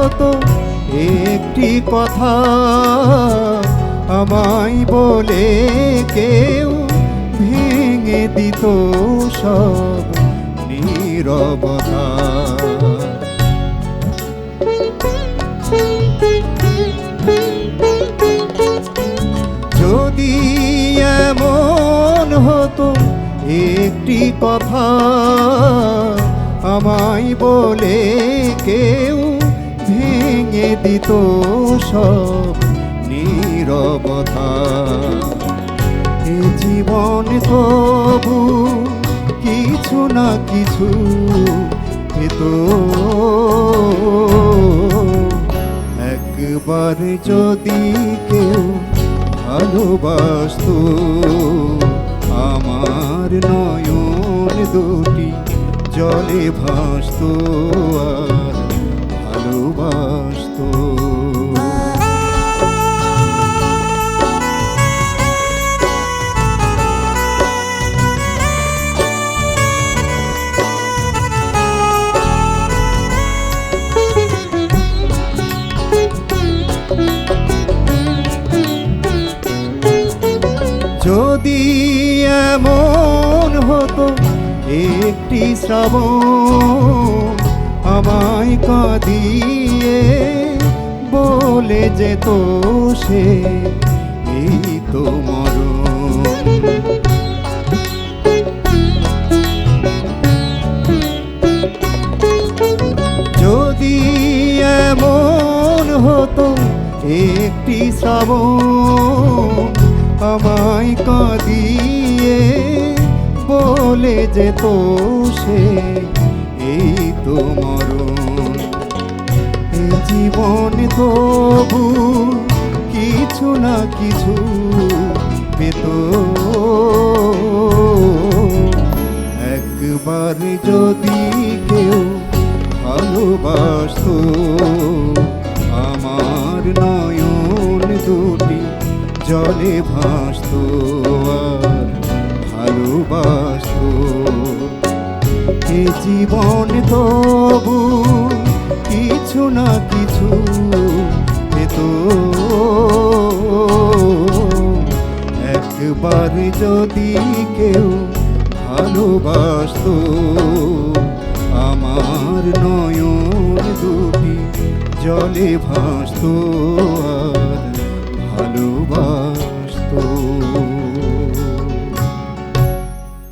হতো একটি কথা আমায় বলে কেউ ভেঙে দিত সব নীরবতা। যদি এমন হতো একটি কথা আমায় বলে কেউ ভেঙে দিত সব নীরবতা। এ জীবন তবু কিছু না কিছু পেত একবার যদি কেউ ভালোবাসত, আমার নয়ন দুটি জলে ভাসত আর ভালোবাসত। যদি এমন হতো একটি শ্রাবণ কাঁদিয়ে বলে যেত সে, এই তো যদি এমন হতো একটি শ্রাবণ, আমায় কাঁদিয়ে বলে যেত সে, এই তো জীবন তবু কিছু না কিছু পেত। একবার যদি কেউ ভালোবাসত, আমার নয়ন দুটি জলে ভাসত ভালোবাসত। এ জীবন তবু কিছু না কিছু তো একবার যদি কেউ ভালোবাসত আমার নয় দুটি জলে ভাসত।